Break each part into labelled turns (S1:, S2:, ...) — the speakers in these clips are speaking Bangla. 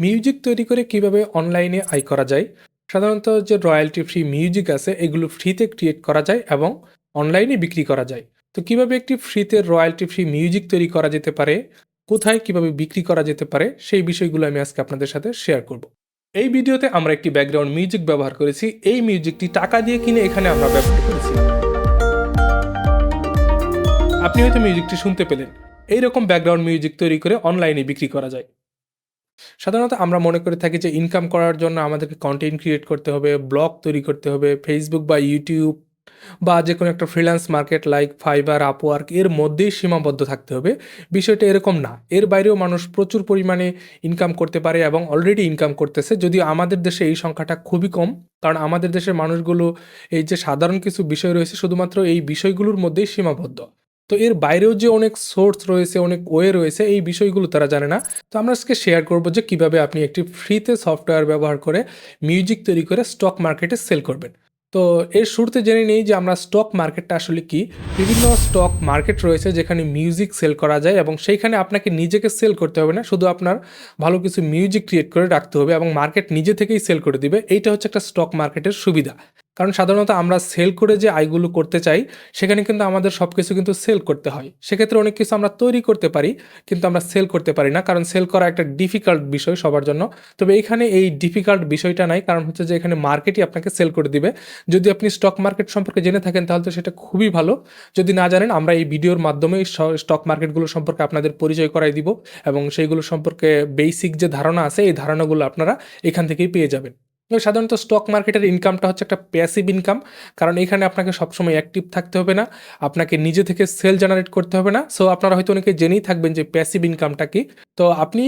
S1: মিউজিক তৈরি করে কীভাবে অনলাইনে আয় করা যায়? সাধারণত যে রয়্যালটি ফ্রি মিউজিক আছে, এগুলো ফ্রিতে ক্রিয়েট করা যায় এবং অনলাইনে বিক্রি করা যায়। তো কীভাবে একটি ফ্রিতে রয়্যালটি ফ্রি মিউজিক তৈরি করা যেতে পারে? কোথায় কীভাবে বিক্রি করা যেতে পারে? সেই বিষয়গুলো আমি আজকে আপনাদের সাথে শেয়ার করব। এই ভিডিওতে আমরা একটি ব্যাকগ্রাউন্ড মিউজিক ব্যবহার করেছি। এই মিউজিকটি টাকা দিয়ে কিনে এখানে আমরা ব্যবহার করেছি। আপনি হয়তো মিউজিকটি শুনতে পেলেন। এইরকম ব্যাকগ্রাউন্ড মিউজিক তৈরি করে অনলাইনে বিক্রি করা যায়। সাধারণত আমরা মনে করে থাকি যে ইনকাম করার জন্য আমাদেরকে কন্টেন্ট ক্রিয়েট করতে হবে ব্লগ তৈরি করতে হবে ফেসবুক বা ইউটিউব বা যে কোনো একটা freelance market like Fiverr Upwork এর মধ্যেই সীমাবদ্ধ থাকতে হবে। বিষয়টা এরকম না। এর বাইরেও মানুষ প্রচুর পরিমাণে ইনকাম করতে পারে এবং অলরেডি ইনকাম করতেছে। যদিও আমাদের দেশে এই সংখ্যাটা খুবই কম, কারণ আমাদের দেশের মানুষগুলো এই যে সাধারণ কিছু বিষয় রয়েছে, শুধুমাত্র এই বিষয়গুলোর মধ্যেই সীমাবদ্ধ। তো এর বাইরেও যে অনেক সোর্স রয়েছে, অনেক ওয়ে রয়েছে, এই বিষয়গুলো তারা জানে না। তো আমরা আজকে শেয়ার করব যে কীভাবে আপনি একটি ফ্রিতে সফটওয়্যার ব্যবহার করে মিউজিক তৈরি করে স্টক মার্কেটে সেল করবেন। তো এর শুরুতে জেনে নিই যে আমরা স্টক মার্কেটটা আসলে কি। বিভিন্ন স্টক মার্কেট রয়েছে যেখানে মিউজিক সেল করা যায় এবং সেইখানে আপনাকে নিজেকে সেল করতে হবে না, শুধু আপনার ভালো কিছু মিউজিক ক্রিয়েট করে রাখতে হবে এবং মার্কেট নিজে থেকেই সেল করে দিবে। এইটা হচ্ছে একটা স্টক মার্কেটের সুবিধা। কারণ সাধারণত আমরা সেল করে যে আয়গুলো করতে চাই, সেখানে কিন্তু আমাদের সব কিছু কিন্তু সেল করতে হয়। সেক্ষেত্রে অনেক কিছু আমরা তৈরি করতে পারি, কিন্তু আমরা সেল করতে পারি না, কারণ সেল করা একটা ডিফিকাল্ট বিষয় সবার জন্য। তবে এখানে এই ডিফিকাল্ট বিষয়টা নাই, কারণ হচ্ছে যে এখানে মার্কেটই আপনাকে সেল করে দিবে। যদি আপনি স্টক মার্কেট সম্পর্কে জেনে থাকেন, তাহলে তো সেটা খুবই ভালো। যদি না জানেন, আমরা এই ভিডিওর মাধ্যমে স্টক মার্কেটগুলো সম্পর্কে আপনাদের পরিচয় করাই দিব এবং সেইগুলো সম্পর্কে বেসিক যে ধারণা আছে, এই ধারণাগুলো আপনারা এখান থেকেই পেয়ে যাবেন। সাধারণত স্টক মার্কেটের ইনকামটা হচ্ছে একটা প্যাসিভ ইনকাম কারণ এখানে আপনাকে সবসময় অ্যাক্টিভ থাকতে হবে না, আপনাকে নিজে থেকে সেল জেনারেট করতে হবে না। সো আপনারা হয়তো অনেকে জেনেই থাকবেন যে প্যাসিভ ইনকামটা কি। তো আপনি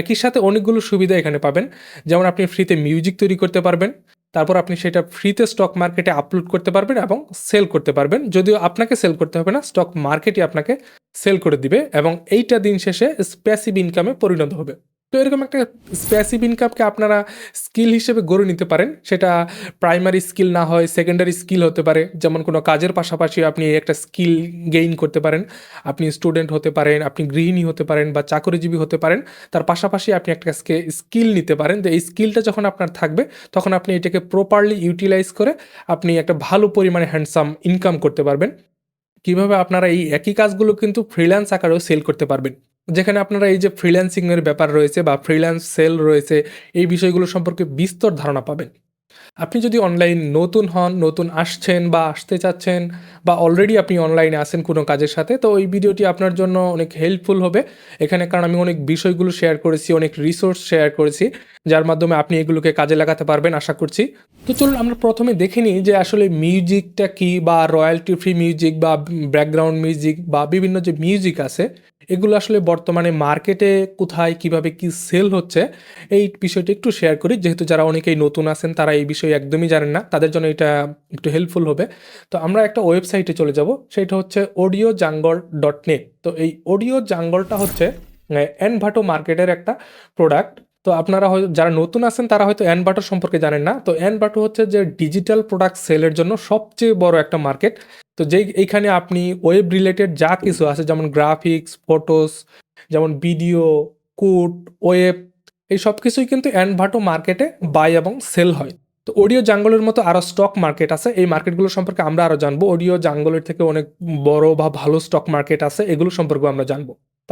S1: একই সাথে অনেকগুলো সুবিধা এখানে পাবেন। যেমন আপনি ফ্রিতে মিউজিক তৈরি করতে পারবেন, তারপর আপনি সেটা ফ্রিতে স্টক মার্কেটে আপলোড করতে পারবেন এবং সেল করতে পারবেন। যদিও আপনাকে সেল করতে হবে না স্টক মার্কেটই আপনাকে সেল করে দিবে এবং এইটা দিন শেষে প্যাসিভ ইনকামে পরিণত হবে। তো এরকম একটা স্প্যাসিভ ইনকামকে আপনারা স্কিল হিসেবে গড়ে নিতে পারেন। সেটা প্রাইমারি স্কিল না হয় সেকেন্ডারি স্কিল হতে পারে। যেমন কোনো কাজের পাশাপাশি আপনি একটা স্কিল গেইন করতে পারেন। আপনি স্টুডেন্ট হতে পারেন, আপনি গৃহিণী হতে পারেন বা চাকরিজীবী হতে পারেন। তার পাশাপাশি আপনি একটা স্কিল নিতে পারেন। তো এই স্কিলটা যখন আপনার থাকবে, তখন আপনি এটাকে প্রপারলি ইউটিলাইজ করে আপনি একটা ভালো পরিমাণে হ্যান্ডসাম ইনকাম করতে পারবেন। কীভাবে আপনারা এই একই কাজগুলো কিন্তু ফ্রিল্যান্স আকারেও সেল করতে পারবেন। যেখানে আপনারা এই যে ফ্রিল্যান্সিংয়ের ব্যাপার রয়েছে বা ফ্রিল্যান্স সেল রয়েছে, এই বিষয়গুলো সম্পর্কে বিস্তর ধারণা পাবেন। আপনি যদি অনলাইন নতুন হন, নতুন আসছেন বা আসতে চাচ্ছেন বা অলরেডি আপনি অনলাইনে আসেন কোনো কাজের সাথে, তো ওই ভিডিওটি আপনার জন্য অনেক হেল্পফুল হবে। এখানে কারণ আমি অনেক বিষয়গুলো শেয়ার করেছি, অনেক রিসোর্স শেয়ার করেছি, যার মাধ্যমে আপনি এগুলোকে কাজে লাগাতে পারবেন আশা করছি। তো চলুন আমরা প্রথমে দেখে নিই যে আসলে মিউজিকটা কি বা রয়্যালটি ফ্রি মিউজিক বা ব্যাকগ্রাউন্ড মিউজিক বা বিভিন্ন যে মিউজিক আছে এগুলো আসলে বর্তমানে মার্কেটে কোথায়, কীভাবে কি সেল হচ্ছে, এই বিষয়টি একটু শেয়ার করি। যেহেতু যারা অনেকেই নতুন আছেন, তারা এই বিষয়ে একদমই জানেন না, তাদের জন্য এটা একটু হেল্পফুল হবে। তো আমরা একটা ওয়েবসাইটে চলে যাব, সেটা হচ্ছে অডিও জাঙ্গল ডট নেট তো এই অডিও জাঙ্গলটা হচ্ছে অ্যানভাটো মার্কেটের একটা প্রোডাক্ট তো আপনারা হয়তো, যারা নতুন আছেন, তারা হয়তো অ্যানবাটো সম্পর্কে জানেন না। তো অ্যানবাটো হচ্ছে যে ডিজিটাল প্রোডাক্ট সেলের জন্য সবচেয়ে বড় একটা মার্কেট তো যেই, এইখানে আপনি ওয়েব রিলেটেড যা কিছু আছে, যেমন গ্রাফিক্স ফটোস যেমন ভিডিও কুট ওয়েব এই সব কিছুই কিন্তু অ্যানভাটো মার্কেটে বাই এবং সেল হয়। তো অডিও জাঙ্গলের মতো আরও স্টক মার্কেট আছে। এই মার্কেটগুলো সম্পর্কে আমরা আরও জানব। অডিও জাঙ্গলের থেকে অনেক বড় বা ভালো স্টক মার্কেট আছে, এগুলো সম্পর্কে আমরা জানব।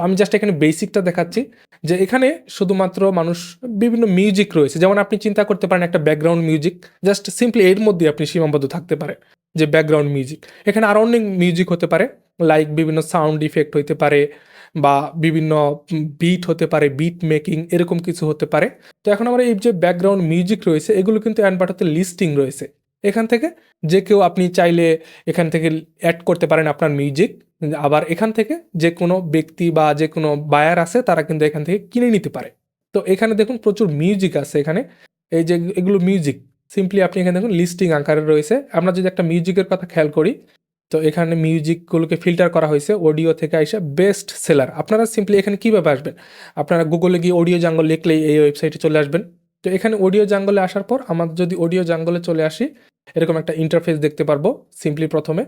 S1: আমি জাস্ট এখানে বেসিকটা দেখাচ্ছি যে এখানে শুধুমাত্র মানুষ, বিভিন্ন মিউজিক রয়েছে। যেমন আপনি চিন্তা করতে পারেন একটা ব্যাকগ্রাউন্ড মিউজিক জাস্ট সিম্পলি এর মধ্যে আপনি সীমাবদ্ধ থাকতে পারে যে ব্যাকগ্রাউন্ড মিউজিক এখানে আরও অনেক মিউজিক হতে পারে লাইক বিভিন্ন সাউন্ড ইফেক্ট হতে পারে বা বিভিন্ন বিট হতে পারে বিট মেকিং এরকম কিছু হতে পারে। তো এখন আমার এই যে ব্যাকগ্রাউন্ড মিউজিক রয়েছে, এগুলো কিন্তু অ্যানবাটাতে লিস্টিং রয়েছে। এখান থেকে যে কেউ আপনি চাইলে এখান থেকে অ্যাড করতে পারেন আপনার মিউজিক আবার এখান থেকে যে কোনো ব্যক্তি বা যে কোনো বায়ার আছে, তারা কিন্তু এখান থেকে কিনে নিতে পারে। তো এখানে দেখুন প্রচুর মিউজিক আছে এখানে। এই যে এগুলো মিউজিক সিম্পলি আপনি এখানে দেখুন লিস্টিং আকারে রয়েছে। আমরা যদি একটা মিউজিকের কথা খেয়াল করি, তো এখানে মিউজিকগুলোকে ফিল্টার করা হয়েছে অডিও থেকে আইসা বেস্ট সেলার আপনারা সিম্পলি এখানে কীভাবে আসবেন? আপনারা গুগলে গিয়ে অডিও জাঙ্গল লিখলেই এই ওয়েবসাইটে চলে আসবেন। তো এখানে অডিও জাঙ্গলে আসার পর আমার যদি অডিও জাঙ্গলে চলে আসি, এরকম একটা ইন্টারফেস দেখতে পারব সিম্পলি প্রথমে।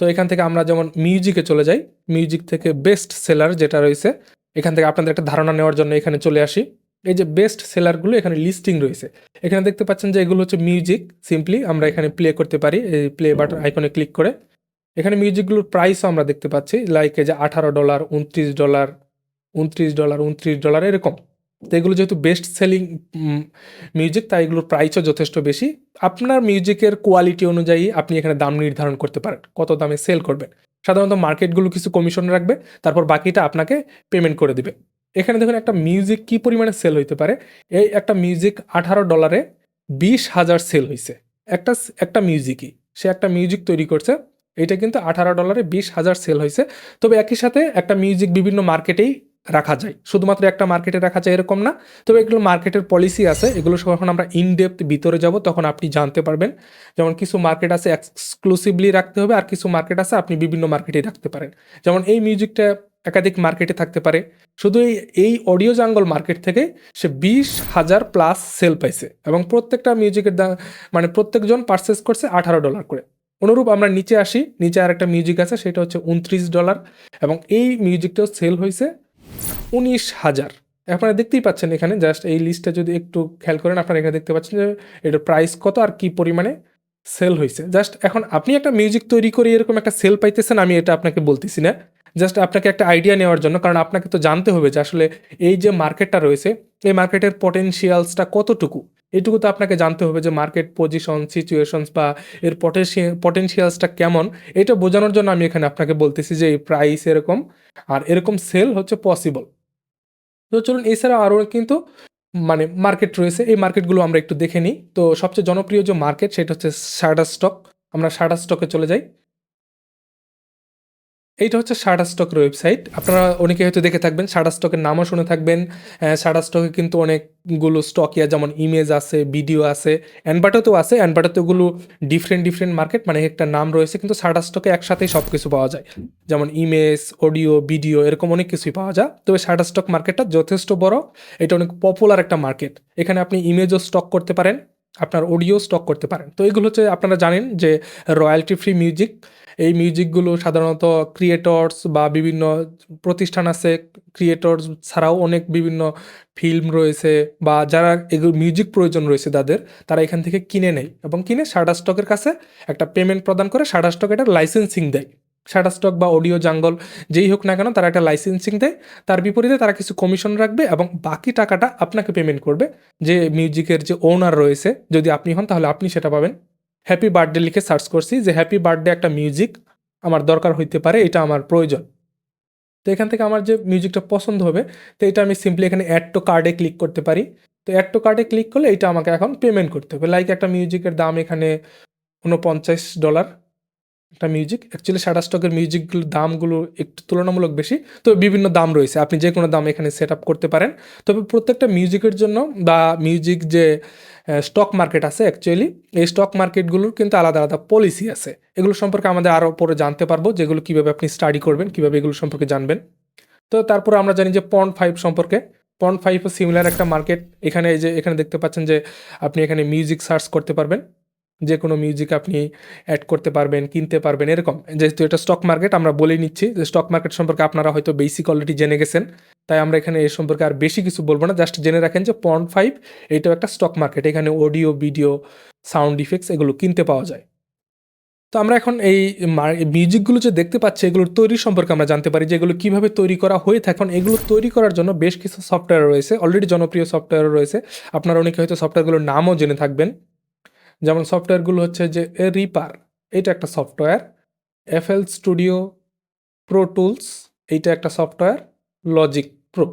S1: তো এখান থেকে আমরা যেমন মিউজিকে চলে যাই মিউজিক থেকে বেস্ট সেলার যেটা রয়েছে, এখান থেকে আপনাদের একটা ধারণা নেওয়ার জন্য এখানে চলে আসি। এই যে বেস্ট সেলারগুলো এখানে লিস্টিং রয়েছে। এখানে দেখতে পাচ্ছেন যে এগুলো হচ্ছে মিউজিক সিম্পলি আমরা এখানে প্লে করতে পারি, এই প্লে বাটন আইকনে ক্লিক করে। এখানে মিউজিকগুলোর প্রাইসও আমরা দেখতে পাচ্ছি লাইক যে আঠারো ডলার উনত্রিশ ডলার উনত্রিশ ডলার উনত্রিশ ডলার এরকম। তো এগুলো যেহেতু বেস্ট সেলিং মিউজিক তাই এগুলোর প্রাইসও যথেষ্ট বেশি। আপনার মিউজিকের কোয়ালিটি অনুযায়ী আপনি এখানে দাম নির্ধারণ করতে পারেন, কত দামে সেল করবেন। সাধারণত মার্কেটগুলো কিছু কমিশন রাখবে, তারপর বাকিটা আপনাকে পেমেন্ট করে দিবে। এখানে দেখুন একটা মিউজিক কি পরিমাণে সেল হইতে পারে। এই একটা মিউজিক আঠারো ডলারে বিশ হাজার সেল হয়েছে একটা একটা মিউজিকই সে একটা মিউজিক তৈরি করছে এটা কিন্তু আঠারো ডলারে বিশ হাজার সেল হয়েছে তবে একই সাথে একটা মিউজিক বিভিন্ন মার্কেটেই রাখা যায়। শুধুমাত্র একটা মার্কেটে রাখা যায় এরকম না। তবে এগুলো মার্কেটের পলিসি আছে। এগুলো যখন আমরা ইনডেপথ ভিতরে যাব, তখন আপনি জানতে পারবেন। যেমন কিছু মার্কেট আছে এক্সক্লুসিভলি রাখতে হবে, আর কিছু মার্কেট আছে আপনি বিভিন্ন মার্কেটে রাখতে পারেন। যেমন এই মিউজিকটা একাধিক মার্কেটে থাকতে পারে। শুধু এই এই অডিও জাঙ্গল মার্কেট থেকে সে বিশ হাজার প্লাস সেল পাইছে। এবং প্রত্যেকটা মিউজিকের দাম মানে প্রত্যেকজন পারচেস করছে আঠারো ডলার করে। অনুরূপ আমরা নিচে আসি। নিচে আর একটা মিউজিক আছে, সেটা হচ্ছে উনত্রিশ ডলার এবং এই মিউজিকটাও সেল হয়েছে উনিশ হাজার। আপনারা দেখতেই পাচ্ছেন এখানে জাস্ট এই লিস্টটা যদি একটু খেয়াল করেন, আপনারা এখানে দেখতে পাচ্ছেন যে এটার প্রাইস কত আর কি পরিমাণে সেল হয়েছে। জাস্ট এখন আপনি একটা মিউজিক তৈরি করে এরকম একটা সেল পাইতেছেন, আমি এটা আপনাকে বলতেছি না। জাস্ট আপনাকে একটা আইডিয়া নেওয়ার জন্য, কারণ আপনাকে তো জানতে হবে যে আসলে এই যে মার্কেটটা রয়েছে, এই মার্কেটের পটেনশিয়ালসটা কতটুকু? এটুকু তো আপনাকে জানতে হবে যে মার্কেট পজিশন সিচুয়েশনস বা এর পটেনশিয়ালসটা কেমন। এটা বোঝানোর জন্য আমি এখানে আপনাকে বলতেছি যে এই প্রাইস এরকম, আর এরকম সেল হচ্ছে পসিবল তো চলুন এছাড়া আরও কিন্তু মানে মার্কেট রয়েছে। এই মার্কেটগুলো আমরা একটু দেখে নিই। তো সবচেয়ে জনপ্রিয় যে মার্কেট সেটা হচ্ছে শার্টার স্টক আমরা শার্টার স্টকে চলে যাই। এইটা হচ্ছে শার্টার স্টকের ওয়েবসাইট আপনারা অনেকে হয়তো দেখে থাকবেন শার্টার স্টকের নামও শুনে থাকবেন। শার্টার স্টকে কিন্তু অনেকগুলো স্টক ইয়া, যেমন ইমেজ আছে ভিডিও আছে অ্যানবাটাতেও আছে অ্যানবাটাতে ওগুলো ডিফারেন্ট ডিফারেন্ট মার্কেট মানে একটা নাম রয়েছে, কিন্তু শার্টার স্টকে একসাথেই সব কিছু পাওয়া যায়। যেমন ইমেজ অডিও ভিডিও এরকম অনেক কিছুই পাওয়া যায়। তবে শার্টার স্টক মার্কেটটা যথেষ্ট বড়, এটা অনেক পপুলার একটা মার্কেট এখানে আপনি ইমেজও স্টক করতে পারেন, আপনার অডিও স্টক করতে পারেন। তো এগুলো হচ্ছে, আপনারা জানেন যে রয়্যালটি ফ্রি মিউজিক এই মিউজিকগুলো সাধারণত ক্রিয়েটর্স বা বিভিন্ন প্রতিষ্ঠান আছে ক্রিয়েটর্স ছাড়াও অনেক বিভিন্ন ফিল্ম রয়েছে বা যারা এগুলো মিউজিক প্রয়োজন রয়েছে তাদের, তারা এখান থেকে কিনে নেয় এবং কিনে শার্টার স্টকের কাছে একটা পেমেন্ট প্রদান করে শার্টার স্টক এটা লাইসেন্সিং দেয়। শার্টার স্টক বা অডিও জাঙ্গল যেই হোক না কেন তারা একটা লাইসেন্সিং দেয়, তার বিপরীতে তারা কিছু কমিশন রাখবে এবং বাকি টাকাটা আপনাকে পেমেন্ট করবে। যে মিউজিকের যে ওনার রয়েছে, যদি আপনি হন তাহলে আপনি সেটা পাবেন। হ্যাপি বার্থডে লিখে সার্চ করছি যে হ্যাপি বার্থডে একটা মিউজিক আমার দরকার হইতে পারে, এটা আমার প্রয়োজন। তো এখান থেকে আমার যে মিউজিকটা পছন্দ হবে, তো এটা আমি সিম্পলি এখানে অ্যাড টু কার্ডে ক্লিক করতে পারি। তো অ্যাড টু কার্ডে ক্লিক করলে এটা আমাকে এখন পেমেন্ট করতে হবে। লাইক একটা মিউজিকের দাম এখানে উনপঞ্চাশ ডলার একটা মিউজিক অ্যাকচুয়ালি শাটা স্টকের মিউজিকগুলোর দামগুলো একটু তুলনামূলক বেশি, তো বিভিন্ন দাম রয়েছে। আপনি যে কোনো দাম এখানে সেট আপ করতে পারেন। তবে প্রত্যেকটা মিউজিকের জন্য বা মিউজিক যে স্টক মার্কেট আছে অ্যাকচুয়ালি এই স্টক মার্কেটগুলোর কিন্তু আলাদা আলাদা পলিসি আছে। এগুলো সম্পর্কে আমাদের আরও পরে জানতে পারব যেগুলো কীভাবে আপনি স্টাডি করবেন, কীভাবে এগুলো সম্পর্কে জানবেন। তো তারপরে আমরা জানি যে পন্ড ফাইভ সম্পর্কে। পন্ড ফাইভও সিমিলার একটা মার্কেট এখানে যে, এখানে দেখতে পাচ্ছেন যে, আপনি এখানে মিউজিক সার্চ করতে পারবেন। যে কোনো মিউজিক আপনি অ্যাড করতে পারবেন, কিনতে পারবেন, এরকম। যেহেতু এটা স্টক মার্কেট আমরা বলে নিচ্ছি যে স্টক মার্কেট সম্পর্কে আপনারা হয়তো বেসিক অলরেডি জেনে গেছেন। তাই আমরা এখানে এ সম্পর্কে আর বেশি কিছু বলব না জাস্ট জেনে রাখেন যে পয়েন্ট ফাইভ এইটাও একটা স্টক মার্কেট এখানে অডিও ভিডিও সাউন্ড ইফেক্টস এগুলো কিনতে পাওয়া যায়। তো আমরা এখন এই মিউজিকগুলো যে দেখতে পাচ্ছি, এগুলোর তৈরি সম্পর্কে আমরা জানতে পারি যে এগুলো কীভাবে তৈরি করা হয়ে থাকে। এগুলো তৈরি করার জন্য বেশ কিছু সফটওয়্যার রয়েছে অলরেডি জনপ্রিয় সফটওয়্যার রয়েছে। আপনারা অনেকে হয়তো সফটওয়্যারগুলোর নামও জেনে থাকবেন। যেমন সফটওয়্যারগুলো হচ্ছে যে রিপার এটা একটা software FL studio pro tools এইটা একটা সফটওয়্যার লজিক প্রো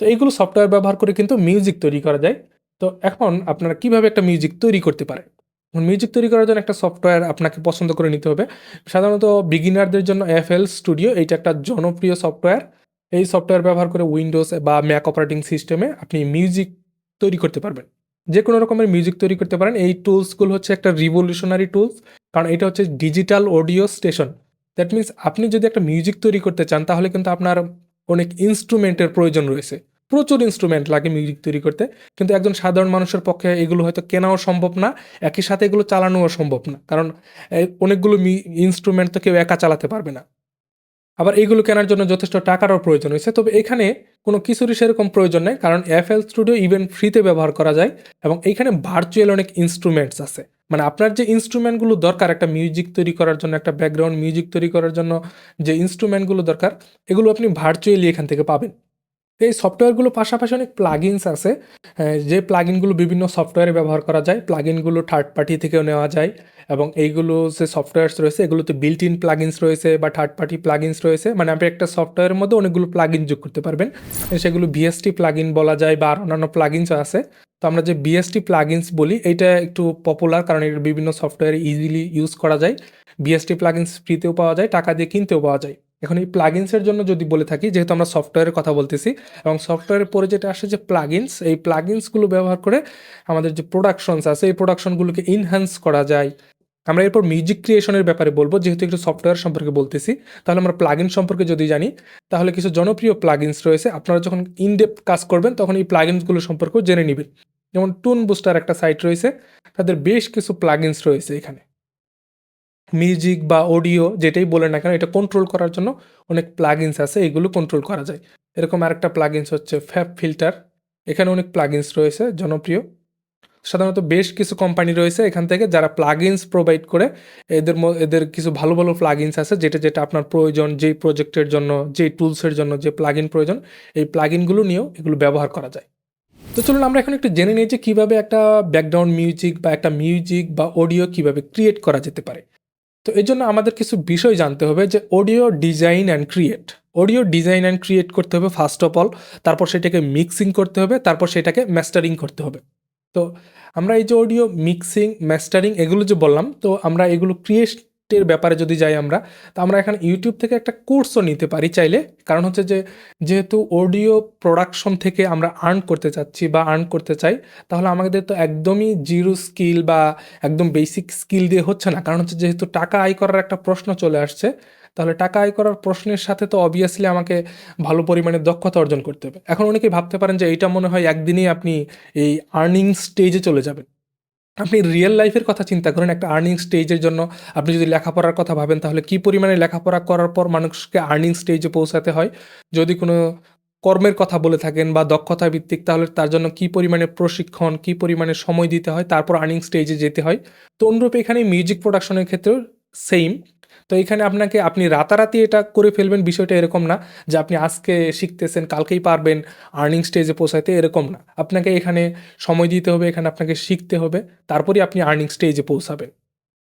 S1: তো এইগুলো সফটওয়্যার ব্যবহার করে কিন্তু মিউজিক তৈরি করা যায়। তো এখন আপনারা কীভাবে একটা মিউজিক তৈরি করতে পারেন মিউজিক তৈরি করার জন্য একটা সফটওয়্যার আপনাকে পছন্দ করে নিতে হবে। সাধারণত বিগিনারদের জন্য এফএল স্টুডিও এইটা একটা জনপ্রিয় সফটওয়্যার এই সফটওয়্যার ব্যবহার করে উইন্ডোজ বা ম্যাক অপারেটিং সিস্টেমে আপনি মিউজিক তৈরি করতে পারবেন। যে কোনো রকমের মিউজিক তৈরি করতে পারেন। এই টুলসগুলো হচ্ছে একটা রিভলিউশনারি টুলস কারণ এটা হচ্ছে digital audio station that means আপনি যদি একটা মিউজিক তৈরি করতে চান, তাহলে কিন্তু আপনার অনেক ইনস্ট্রুমেন্টের প্রয়োজন রয়েছে। প্রচুর ইনস্ট্রুমেন্ট লাগে মিউজিক তৈরি করতে। কিন্তু একজন সাধারণ মানুষের পক্ষে এগুলো হয়তো কেনাও সম্ভব না, একই সাথে এগুলো চালানোও সম্ভব না। কারণ অনেকগুলো ইনস্ট্রুমেন্ট তো কেউ একা চালাতে পারবে না। আবার এইগুলো কেনার জন্য যথেষ্ট টাকারও প্রয়োজন হয়েছে। তবে এখানে কোনো কিছুরই সেরকম প্রয়োজন নেই, কারণ এফ এল স্টুডিও ইভেন ফ্রিতে ব্যবহার করা যায় এবং এইখানে ভার্চুয়াল অনেক ইনস্ট্রুমেন্টস আছে। মানে আপনার যে ইনস্ট্রুমেন্টগুলো দরকার, একটা মিউজিক তৈরি করার জন্য, একটা ব্যাকগ্রাউন্ড মিউজিক তৈরি করার জন্য যে ইনস্ট্রুমেন্টগুলো দরকার, এগুলো আপনি ভার্চুয়ালি এখান থেকে পাবেন। এই সফটওয়্যারগুলো পাশাপাশি অনেক প্লাগিনস আছে যে প্লাগিনগুলো বিভিন্ন সফটওয়্যারে ব্যবহার করা যায় প্লাগিনগুলো থার্ড পার্টি থেকেও নেওয়া যায়। এবং এইগুলো যে সফটওয়্যারস রয়েছে, এগুলোতে বিল্ট ইন প্লাগিনস রয়েছে বা থার্ড পার্টি প্লাগিনস রয়েছে মানে আপনি একটা সফটওয়্যারের মধ্যে অনেকগুলো প্লাগিন যোগ করতে পারবেন। সেগুলো বিএসটি প্লাগিন বলা যায় বা আর অন্যান্য প্লাগিনসও আছে। তো আমরা যে বিএসটি প্লাগিনস বলি এটা একটু পপুলার কারণ এর বিভিন্ন সফটওয়্যারে ইজিলি ইউজ করা যায়। বিএসটি প্লাগিনস ফ্রিতেও পাওয়া যায়, টাকা দিয়ে কিনতেও পাওয়া যায়। এখন এই প্লাগিনসের জন্য যদি বলে থাকি, যেহেতু আমরা সফটওয়্যারের কথা বলতেছি, এবং সফটওয়্যারের পরে যেটা আসে যে প্লাগিনস এই প্লাগিনসগুলো ব্যবহার করে আমাদের যে প্রোডাকশনস আছে, এই প্রোডাকশনগুলোকে ইনহ্যান্স করা যায়। আমরা এরপর মিউজিক ক্রিয়েশনের ব্যাপারে বলব, যেহেতু একটু সফটওয়্যার সম্পর্কে বলতেছি, তাহলে আমরা প্লাগিন সম্পর্কে যদি জানি, তাহলে কিছু জনপ্রিয় প্লাগিনস রয়েছে। আপনারা যখন ইনডেপ কাজ করবেন, তখন এই প্লাগিনসগুলো সম্পর্কেও জেনে নেবেন। যেমন টুন বুস্টার একটা সাইট রয়েছে, তাদের বেশ কিছু প্লাগিনস রয়েছে এখানে। মিউজিক বা অডিও যেটাই বলে না কেন, এটা কন্ট্রোল করার জন্য অনেক প্লাগিনস আছে, এগুলো কন্ট্রোল করা যায়। এরকম আরেকটা প্লাগিনস হচ্ছে ফ্যাব ফিল্টার এখানে অনেক প্লাগিনস রয়েছে, জনপ্রিয়। সাধারণত বেশ কিছু কোম্পানি রয়েছে এখান থেকে যারা প্লাগিনস প্রোভাইড করে। এদের এদের কিছু ভালো ভালো প্লাগিনস আছে যেটা যেটা আপনার প্রয়োজন, যেই প্রজেক্টের জন্য, যেই টুলসের জন্য যে প্লাগিন প্রয়োজন, এই প্লাগিনগুলো নিয়েও এগুলো ব্যবহার করা যায়। তো চলুন আমরা এখন একটু জেনে নিই যে কীভাবে একটা ব্যাকগ্রাউন্ড মিউজিক বা একটা মিউজিক বা অডিও কীভাবে ক্রিয়েট করা যেতে পারে। তো এর জন্য আমাদের কিছু বিষয় জানতে হবে যে audio design and create audio design and create করতে হবে ফার্স্ট অফ অল তারপর সেটাকে মিক্সিং করতে হবে, তারপর সেটাকে মাস্টারিং করতে হবে। তো আমরা এই যে অডিও মিক্সিং ম্যাস্টারিং এগুলো যে বললাম, তো আমরা এগুলো ক্রিয়েটের ব্যাপারে যদি যাই আমরা, তো আমরা এখানে ইউটিউব থেকে একটা কোর্সও নিতে পারি চাইলে। কারণ হচ্ছে যে, যেহেতু অডিও প্রোডাকশন থেকে আমরা আর্ন করতে চাচ্ছি বা আর্ন করতে চাই, তাহলে আমাদের তো একদমই জিরো স্কিল বা একদম বেসিক স্কিল দিয়ে হচ্ছে না। কারণ হচ্ছে যেহেতু টাকা আয় করার একটা প্রশ্ন চলে আসছে তাহলে টাকা আয় করার প্রশ্নের সাথে তো অবভিয়াসলি আমাকে ভালো পরিমাণে দক্ষতা অর্জন করতে হবে। এখন অনেকেই ভাবতে পারেন যে এইটা মনে হয় একদিনেই আপনি এই আর্নিং স্টেজে চলে যাবেন। আপনি রিয়েল লাইফের কথা চিন্তা করেন, একটা আর্নিং স্টেজের জন্য আপনি যদি লেখাপড়ার কথা ভাবেন, তাহলে কি পরিমাণে লেখাপড়া করার পর মানুষকে আর্নিং স্টেজে পৌঁছাতে হয়? যদি কোনো কর্মের কথা বলে থাকেন বা দক্ষতা ভিত্তিক, তাহলে তার জন্য কি পরিমাণে প্রশিক্ষণ, কি পরিমাণে সময় দিতে হয়? তারপর আর্নিং স্টেজে যেতে হয়। তো অনুরূপ এখানে মিউজিক প্রোডাকশনের ক্ষেত্রেও সেম তো এখানে আপনাকে, আপনি রাতারাতি এটা করে ফেলবেন, বিষয়টা এরকম না যে আপনি আজকে শিখতেছেন, কালকেই পারবেন আর্নিং স্টেজে পৌঁছাইতে এরকম না। আপনাকে এখানে সময় দিতে হবে, এখানে আপনাকে শিখতে হবে তারপরে আপনি আর্নিং স্টেজে পৌঁছাবেন।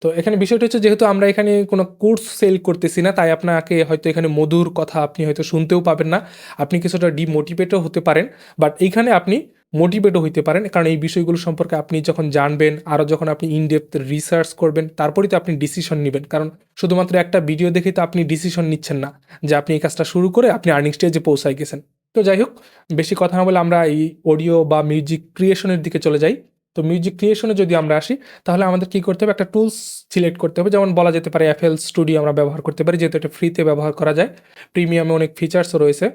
S1: তো এখানে বিষয়টা হচ্ছে, যেহেতু আমরা এখানে কোনো কোর্স সেল করতেছি না, তাই আপনাকে হয়তো এখানে মধুর কথা আপনি হয়তো শুনতেও পাবেন না। আপনি কিছুটা ডিমোটিভেটও হতে পারেন বাট এইখানে আপনি মোটিভেটও হইতে পারেন। কারণ এই বিষয়গুলো সম্পর্কে আপনি যখন জানবেন আরও যখন আপনি ইনডেপথ রিসার্চ করবেন, তারপরেই তো আপনি ডিসিশন নেবেন। কারণ শুধুমাত্র একটা ভিডিও দেখেই তো আপনি ডিসিশন নিচ্ছেন না যে আপনি এই কাজটা শুরু করে আপনি আর্নিং স্টেজে পৌঁছায় গেছেন। তো যাই হোক, বেশি কথা না বলে আমরা এই অডিও বা মিউজিক ক্রিয়েশনের দিকে চলে যাই। তো মিউজিক ক্রিয়েশনে যদি আমরা আসি, তাহলে আমাদের কি করতে হবে? একটা টুলস সিলেক্ট করতে হবে। যেমন বলা যেতে পারে এফএল স্টুডিও আমরা ব্যবহার করতে পারি, যেহেতু এটা ফ্রিতে ব্যবহার করা যায়। প্রিমিয়ামে অনেক ফিচার্সও রয়েছে।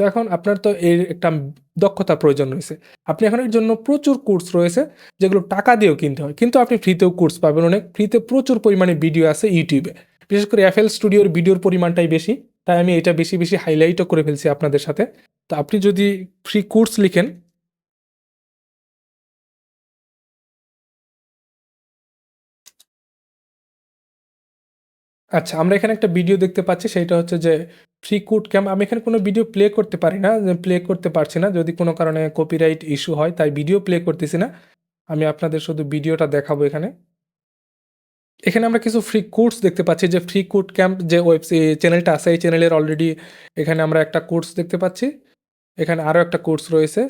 S1: তো এখন আপনার তো এর একটা দক্ষতা প্রয়োজন রয়েছে। আপনি এখন এর জন্য প্রচুর কোর্স রয়েছে, যেগুলো টাকা দিয়েও কিনতে হয়। কিন্তু আপনি ফ্রিতেও কোর্স পাবেন অনেক। ফ্রিতে প্রচুর পরিমাণে ভিডিও আছে ইউটিউবে বিশেষ করে এফএল স্টুডিওর ভিডিওর পরিমাণটাই বেশি। তাই আমি এটা বেশি বেশি হাইলাইটও করে ফেলছি আপনাদের সাথে। তো আপনি যদি ফ্রি কোর্স লিখেন আচ্ছা আমরা এখানে একটা ভিডিও দেখতে পাচ্ছি, সেটা হচ্ছে যে ফ্রি কুট ক্যাম্প আমি এখানে কোনো ভিডিও প্লে করতে পারি না প্লে করতে পারছি না, যদি কোনো কারণে কপিরাইট ইস্যু হয়, তাই ভিডিও প্লে করতেছি না। আমি আপনাদের শুধু ভিডিওটা দেখাবো এখানে। এখানে আমরা কিছু ফ্রি কোর্স দেখতে পাচ্ছি, যে ফ্রি কুট ক্যাম্প যে ওয়েব চ্যানেলটা আছে, এই চ্যানেলের অলরেডি এখানে আমরা একটা কোর্স দেখতে পাচ্ছি। এখানে আরও একটা কোর্স রয়েছে,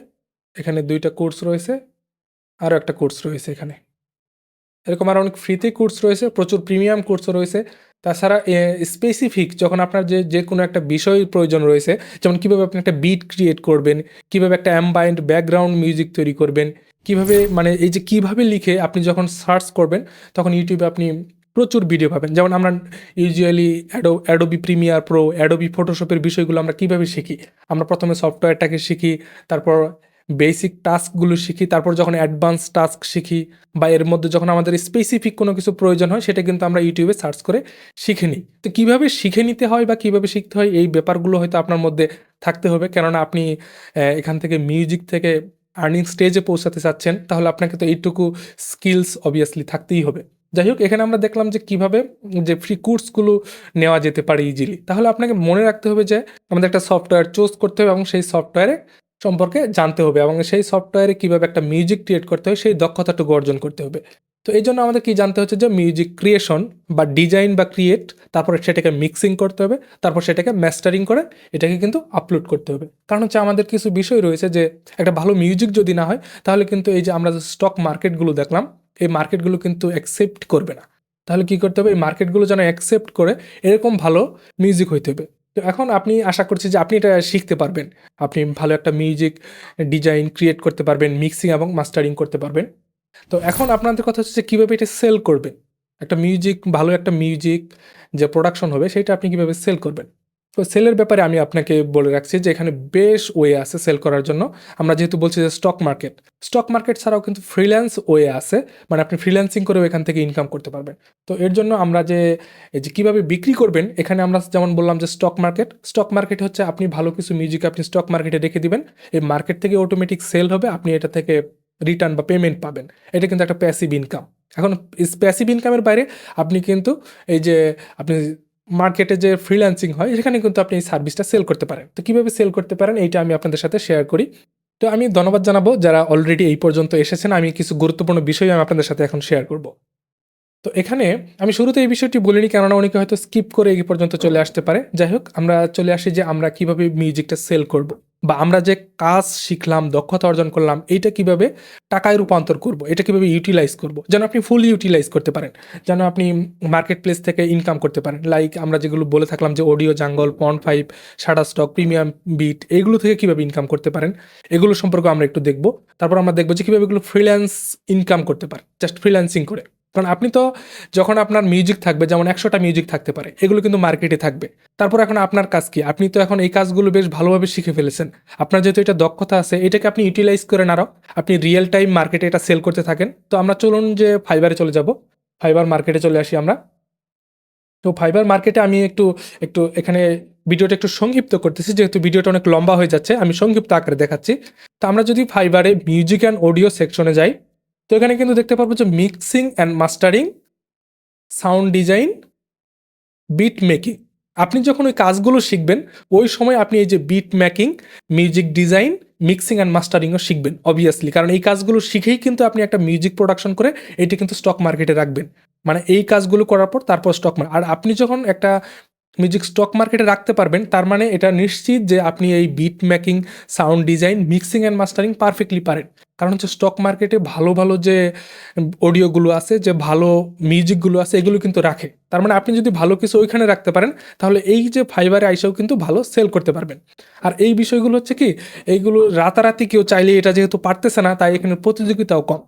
S1: এখানে দুইটা কোর্স রয়েছে আরও একটা কোর্স রয়েছে এখানে। এরকম আরও অনেক ফ্রিতে কোর্স রয়েছে, প্রচুর প্রিমিয়াম কোর্সও রয়েছে। তাছাড়া স্পেসিফিক যখন আপনার যে যে কোনো একটা বিষয়ের প্রয়োজন রয়েছে, যেমন কীভাবে আপনি একটা বিট ক্রিয়েট করবেন, কীভাবে একটা অ্যাম্বাইন্ড ব্যাকগ্রাউন্ড মিউজিক তৈরি করবেন, কীভাবে মানে এই যে কীভাবে লিখে আপনি যখন সার্চ করবেন, তখন ইউটিউবে আপনি প্রচুর ভিডিও পাবেন। যেমন আমরা ইউজুয়ালি অ্যাডো অ্যাডোবি প্রিমিয়ার প্রো অ্যাডোবি ফটোশপের বিষয়গুলো আমরা কীভাবে শিখি, আমরা প্রথমে সফটওয়্যারটাকে শিখি, তারপর বেসিক টাস্কগুলো শিখি, তারপর যখন অ্যাডভান্স টাস্ক শিখি বা এর মধ্যে যখন আমাদের স্পেসিফিক কোনো কিছু প্রয়োজন হয়, সেটা কিন্তু আমরা ইউটিউবে সার্চ করে শিখে নিই। তো কীভাবে শিখে নিতে হয় বা কীভাবে শিখতে হয়, এই ব্যাপারগুলো হয়তো আপনার মধ্যে থাকতে হবে। কেননা আপনি এখান থেকে মিউজিক থেকে আর্নিং স্টেজে পৌঁছাতে চাচ্ছেন, তাহলে আপনাকে তো এইটুকু স্কিলস অবভিয়াসলি থাকতেই হবে। যাই হোক, এখানে আমরা দেখলাম যে কীভাবে যে ফ্রি কোর্সগুলো নেওয়া যেতে পারে ইজিলি তাহলে আপনাকে মনে রাখতে হবে যে আমাদের একটা সফটওয়্যার চুজ করতে হবে এবং সেই সফটওয়্যারে সম্পর্কে জানতে হবে এবং সেই সফটওয়্যারে কীভাবে একটা মিউজিক ক্রিয়েট করতে হয়, সেই দক্ষতাটুকু অর্জন করতে হবে। তো এই জন্য আমাদের কি জানতে হচ্ছে যে মিউজিক ক্রিয়েশন বা ডিজাইন বা ক্রিয়েট তারপরে সেটাকে মিক্সিং করতে হবে, তারপর সেটাকে ম্যাস্টারিং করে, এটাকে কিন্তু আপলোড করতে হবে। কারণ হচ্ছে আমাদের কিছু বিষয় রয়েছে যে একটা ভালো মিউজিক যদি না হয়, তাহলে কিন্তু এই যে আমরা যে স্টক মার্কেটগুলো দেখলাম, এই মার্কেটগুলো কিন্তু অ্যাকসেপ্ট করবে না। তাহলে কি করতে হবে? এই মার্কেটগুলো যেন অ্যাকসেপ্ট করে এরকম ভালো মিউজিক হইতে হবে। তো এখন আপনি আশা করছি যে আপনি এটা শিখতে পারবেন। আপনি ভালো একটা মিউজিক ডিজাইন ক্রিয়েট করতে পারবেন মিক্সিং এবং মাস্টারিং করতে পারবেন। তো এখন আপনাদের কথা হচ্ছে যে কীভাবে এটা সেল করবেন? একটা মিউজিক ভালো একটা মিউজিক যে প্রোডাকশন হবে, সেটা আপনি কীভাবে সেল করবেন? তো সেলের ব্যাপারে আমি আপনাকে বলে রাখছি যে এখানে বেশ ওয়ে আছে সেল করার জন্য। আমরা যেহেতু বলছি যে স্টক মার্কেট স্টক মার্কেট ছাড়াও কিন্তু ফ্রিল্যান্স ওয়ে আছে মানে আপনি ফ্রিল্যান্সিং করেও এখান থেকে ইনকাম করতে পারবেন। তো এর জন্য আমরা যে, এই যে কীভাবে বিক্রি করবেন, এখানে আমরা যেমন বললাম যে স্টক মার্কেট স্টক মার্কেট হচ্ছে আপনি ভালো কিছু মিউজিক আপনি স্টক মার্কেটে রেখে দিবেন, এই মার্কেট থেকে অটোমেটিক সেল হবে, আপনি এটা থেকে রিটার্ন বা পেমেন্ট পাবেন। এটা কিন্তু একটা প্যাসিভ ইনকাম এখন প্যাসিভ ইনকামের বাইরে আপনি কিন্তু, এই যে আপনি মার্কেটে যে ফ্রিল্যান্সিং হয়, সেখানে কিন্তু আপনি এই সার্ভিসটা সেল করতে পারেন। তো কীভাবে সেল করতে পারেন, এইটা আমি আপনাদের সাথে শেয়ার করি। তো আমি ধন্যবাদ জানাব যারা অলরেডি এই পর্যন্ত এসেছেন। আমি কিছু গুরুত্বপূর্ণ বিষয় আমি আপনাদের সাথে এখন শেয়ার করব। তো এখানে আমি শুরুতে এই বিষয়টি বলিনি, কেননা অনেকে হয়তো স্কিপ করে এই পর্যন্ত চলে আসতে পারে। যাই হোক, আমরা চলে আসি যে আমরা কীভাবে মিউজিকটা সেল করব, বা আমরা যে কাজ শিখলাম, দক্ষতা অর্জন করলাম, এইটা কীভাবে টাকায় রূপান্তর করব, এটা কীভাবে ইউটিলাইজ করব, যেন আপনি ফুল ইউটিলাইজ করতে পারেন, যেন আপনি মার্কেট প্লেস থেকে ইনকাম করতে পারেন। লাইক আমরা যেগুলো বলে থাকলাম যে অডিও জাঙ্গল পন ফাইভ সাডা স্টক প্রিমিয়াম বিট এইগুলো থেকে কীভাবে ইনকাম করতে পারেন, এগুলো সম্পর্কে আমরা একটু দেখব। তারপর আমরা দেখব যে কীভাবে এগুলো ফ্রিল্যান্স ইনকাম করতে পারেন জাস্ট ফ্রিল্যান্সিং করে। কারণ আপনি তো যখন আপনার মিউজিক থাকবে, যেমন একশোটা মিউজিক থাকতে পারে, এগুলো কিন্তু মার্কেটে থাকবে। তারপর এখন আপনার কাজ কি? আপনি তো এখন এই কাজগুলো বেশ ভালোভাবে শিখে ফেলেছেন। আপনার যেহেতু এটা দক্ষতা আছে, এটাকে আপনি ইউটিলাইজ করেন আরও আপনি রিয়েল টাইম মার্কেটে এটা সেল করতে থাকেন। তো আমরা চলুন যে ফাইবারে চলে যাব। ফাইবার মার্কেটে চলে আসি আমরা। তো ফাইবার মার্কেটে আমি একটু একটু এখানে ভিডিওটা একটু সংক্ষিপ্ত করতেছি, যেহেতু ভিডিওটা অনেক লম্বা হয়ে যাচ্ছে, আমি সংক্ষিপ্ত আকারে দেখাচ্ছি। তো আমরা যদি ফাইবারে মিউজিক অ্যান্ড অডিও সেকশনে যাই তো এখানে কিন্তু দেখতে পারব যে mixing and mastering sound design beat making আপনি যখন ওই কাজগুলো শিখবেন, ওই সময় আপনি এই যে beat making music design mixing and মাস্টারিংও শিখবেন অবভিয়াসলি কারণ এই কাজগুলো শিখেই কিন্তু আপনি একটা মিউজিক প্রোডাকশন করে এটি কিন্তু স্টক মার্কেটে রাখবেন। মানে এই কাজগুলো করার পর তারপর স্টক মার্কেট আর আপনি যখন একটা মিউজিক স্টক মার্কেটে রাখতে পারবেন, তার মানে এটা নিশ্চিত যে আপনি এই beat making sound design mixing and mastering perfectly পারেন। কারণ হচ্ছে স্টক মার্কেটে ভালো ভালো যে অডিওগুলো আছে, যে ভালো মিউজিকগুলো আছে, এগুলো কিন্তু রাখে। তার মানে আপনি যদি ভালো কিছু ওইখানে রাখতে পারেন, তাহলে এই যে ফাইবারে আইসাও কিন্তু ভালো সেল করতে পারবেন। আর এই বিষয়গুলো হচ্ছে কি, এইগুলো রাতারাতি কেউ চাইলে এটা যেহেতু পারতেছে না, তাই এখানে প্রতিযোগিতাও কম।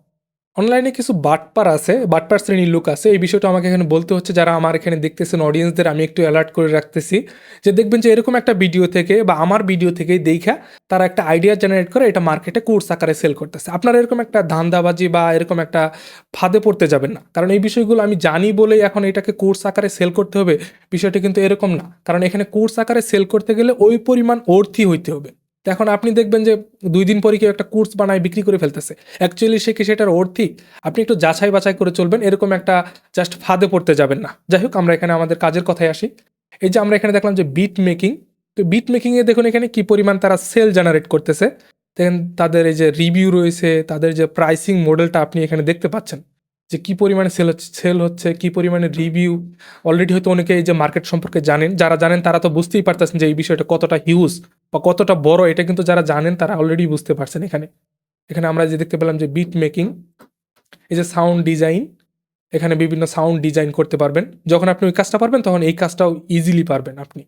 S1: অনলাইনে কিছু বাটপার আছে, বাটপার শ্রেণির লোক আছে। এই বিষয়টা আমাকে এখানে বলতে হচ্ছে, যারা আমার এখানে দেখতেছেন অডিয়েন্সদের আমি একটু অ্যালার্ট করে রাখতেছি যে দেখবেন যে এরকম একটা ভিডিও থেকে বা আমার ভিডিও থেকেই দেখা তারা একটা আইডিয়া জেনারেট করে, এটা মার্কেটে কোর্স আকারে সেল করতেছে। আপনারা এরকম একটা ধান্দাবাজি বা এরকম একটা ফাঁদে পড়তে যাবেন না। কারণ এই বিষয়গুলো আমি জানি বলেই এখন এটাকে কোর্স আকারে সেল করতে হবে, বিষয়টা কিন্তু এরকম না। কারণ এখানে কোর্স আকারে সেল করতে গেলে ওই পরিমাণ অর্থই হইতে হবে। এখন আপনি দেখবেন যে দুই দিন পরে কেউ একটা কোর্স বানায়, বিক্রি করে ফেলতেছে। অ্যাকচুয়ালি সে কি সেটার অর্থই? আপনি একটু যাচাই বাছাই করে চলবেন, এরকম একটা জাস্ট ফাঁদে পড়তে যাবেন না। যাই হোক, আমরা এখানে আমাদের কাজের কথায় আসি। এই যে আমরা এখানে দেখলাম যে বিট মেকিং তো বিট মেকিংয়ে দেখুন এখানে কি পরিমাণ তারা সেল জেনারেট করতেছে। দেন তাদের এই যে রিভিউ রয়েছে, তাদের যে প্রাইসিং মডেলটা আপনি এখানে দেখতে পাচ্ছেন। যে কি পরিমাণে সেল হচ্ছে সেল হচ্ছে, কি পরিমাণে রিভিউ অলরেডি হয়তো অনেকে এই যে মার্কেট সম্পর্কে জানেন, যারা জানেন তারা তো বুঝতেই পারতেছেন যে এই বিষয়টা কতটা হিউজ বা কতটা বড় এটা কিন্তু যারা জানেন তারা অলরেডি বুঝতে পারছেন এখানে। এখানে আমরা যে দেখতে পেলাম যে বিট মেকিং এই যে সাউন্ড ডিজাইন এখানে বিভিন্ন সাউন্ড ডিজাইন করতে পারবেন। যখন আপনি ওই কাজটা পারবেন, তখন এই কাজটাও ইজিলি পারবেন আপনি।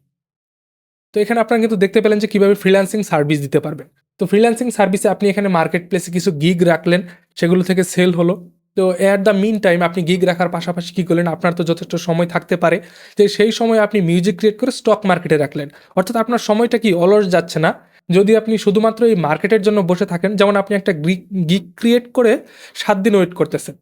S1: তো এখানে আপনারা কিন্তু দেখতে পেলেন যে কীভাবে ফ্রিল্যান্সিং সার্ভিস দিতে পারবেন। তো ফ্রিল্যান্সিং সার্ভিসে আপনি এখানে মার্কেট প্লেসে কিছু গিগ রাখলেন, সেগুলো থেকে সেল হলো। তো অ্যাট দ্য মিন টাইম আপনি গিগ রাখার পাশাপাশি কী করলেন? আপনার তো যথেষ্ট সময় থাকতে পারে। যে সেই সময় আপনি মিউজিক ক্রিয়েট করে স্টক মার্কেটে রাখলেন। অর্থাৎ আপনার সময়টা কি অলস যাচ্ছে না? যদি আপনি শুধুমাত্র এই মার্কেটের জন্য বসে থাকেন, যেমন আপনি একটা গিগ ক্রিয়েট করে সাত দিন ওয়েট করতেছেন।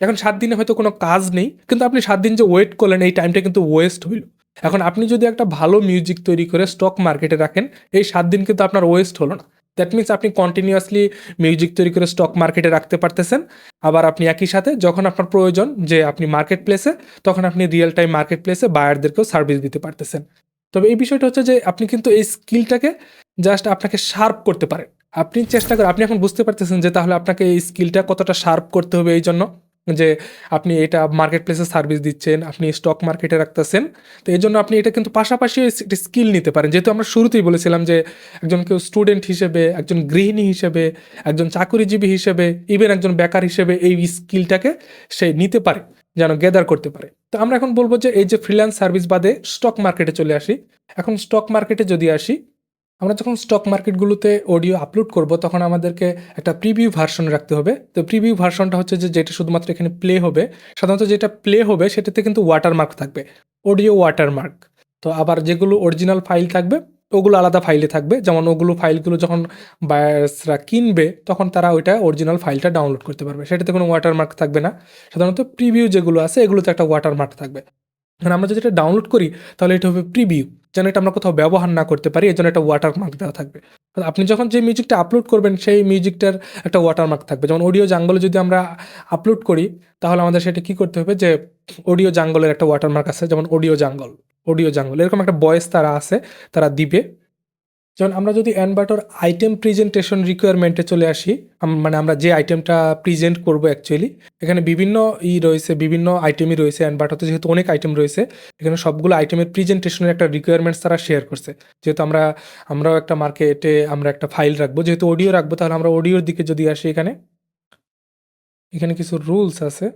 S1: এখন সাত দিনে হয়তো কোনো কাজ নেই, কিন্তু আপনি সাত দিন যে ওয়েট করলেন, এই টাইমটা কিন্তু ওয়েস্ট হইল। এখন আপনি যদি একটা ভালো মিউজিক তৈরি করে স্টক মার্কেটে রাখেন, এই সাত দিন কিন্তু আপনার ওয়েস্ট হলো না। দ্যাট মিনস আপনি কন্টিনিউয়াসলি মিউজিক তৈরি করে স্টক মার্কেটে রাখতে পারতেছেন। আবার আপনি একই সাথে যখন আপনার প্রয়োজন যে আপনি মার্কেট প্লেসে তখন আপনি রিয়েল টাইম মার্কেট প্লেসে বায়ারদেরকেও সার্ভিস দিতে পারতেছেন। তবে এই বিষয়টা হচ্ছে যে আপনি কিন্তু এই স্কিলটাকে জাস্ট আপনাকে শার্প করতে পারেন। আপনি চেষ্টা করেন, আপনি এখন বুঝতে পারতেছেন যে তাহলে আপনাকে এই স্কিলটা কতটা শার্প করতে হবে এই জন্য। যে আপনি এটা মার্কেট প্লেসে সার্ভিস দিচ্ছেন, আপনি স্টক মার্কেটে রাখতেছেন, তো এই জন্য আপনি এটা কিন্তু পাশাপাশি স্কিল নিতে পারেন। যেহেতু আমরা শুরুতেই বলেছিলাম যে একজন কেউ স্টুডেন্ট হিসেবে, একজন গৃহিণী হিসেবে, একজন চাকুরিজীবী হিসেবে ইভেন একজন বেকার হিসেবে এই স্কিলটাকে সে নিতে পারে, যেন গ্যাদার করতে পারে। তো আমরা এখন বলব যে এই যে ফ্রিল্যান্স সার্ভিস বাদে স্টক মার্কেটে চলে আসি। এখন স্টক মার্কেটে যদি আসি আমরা যখন স্টক মার্কেটগুলোতে অডিও আপলোড করব, তখন আমাদেরকে একটা প্রিভিউ ভার্সন রাখতে হবে। তো প্রিভিউ ভার্সনটা হচ্ছে যে যেটা শুধুমাত্র এখানে প্লে হবে, সাধারণত যেটা প্লে হবে সেটাতে কিন্তু ওয়াটারমার্ক থাকবে অডিও ওয়াটারমার্ক তো আবার যেগুলো অরিজিনাল ফাইল থাকবে, ওগুলো আলাদা ফাইলে থাকবে। যেমন ওগুলো ফাইলগুলো যখন বায়ার্সরা কিনবে, তখন তারা ওইটা অরিজিনাল ফাইলটা ডাউনলোড করতে পারবে। সেটাতে কোনো ওয়াটারমার্ক থাকবে না। সাধারণত প্রিভিউ যেগুলো আছে, এগুলোতে একটা ওয়াটারমার্ক থাকবে। এখন আমরা যদি এটা ডাউনলোড করি, তাহলে এটা হবে প্রিভিউ যেন এটা আমরা কোথাও ব্যবহার না করতে পারি এই জন্য একটা ওয়াটারমার্ক দেওয়া থাকবে। আপনি যখন যে মিউজিকটা আপলোড করবেন, সেই মিউজিকটার একটা ওয়াটারমার্ক থাকবে। যেমন অডিও জাঙ্গলে যদি আমরা আপলোড করি, তাহলে আমাদের সেটা কি করতে হবে যে অডিও জাঙ্গলের একটা ওয়াটারমার্ক আছে, যেমন অডিও জাঙ্গল অডিও জাঙ্গল এরকম একটা বয়েস তারা আছে, তারা দিবে। যেমন আমরা যদি অ্যানবাটোর আইটেম প্রেজেন্টেশন রিকোয়ারমেন্টে চলে আসি মানে আমরা যে আইটেমটা প্রেজেন্ট করব অ্যাকচুয়ালি এখানে বিভিন্ন ই রয়েছে, বিভিন্ন আইটেমই রয়েছে অ্যানবাটোতে যেহেতু অনেক আইটেম রয়েছে, এখানে সবগুলো আইটেমের প্রেজেন্টেশনের একটা রিকোয়ারমেন্টস তারা শেয়ার করছে। যেহেতু আমরা, আমরাও একটা মার্কেটে আমরা একটা ফাইল রাখব, যেহেতু অডিও রাখব, তাহলে আমরা অডিওর দিকে যদি আসি এখানে এখানে কিছু রুলস আছে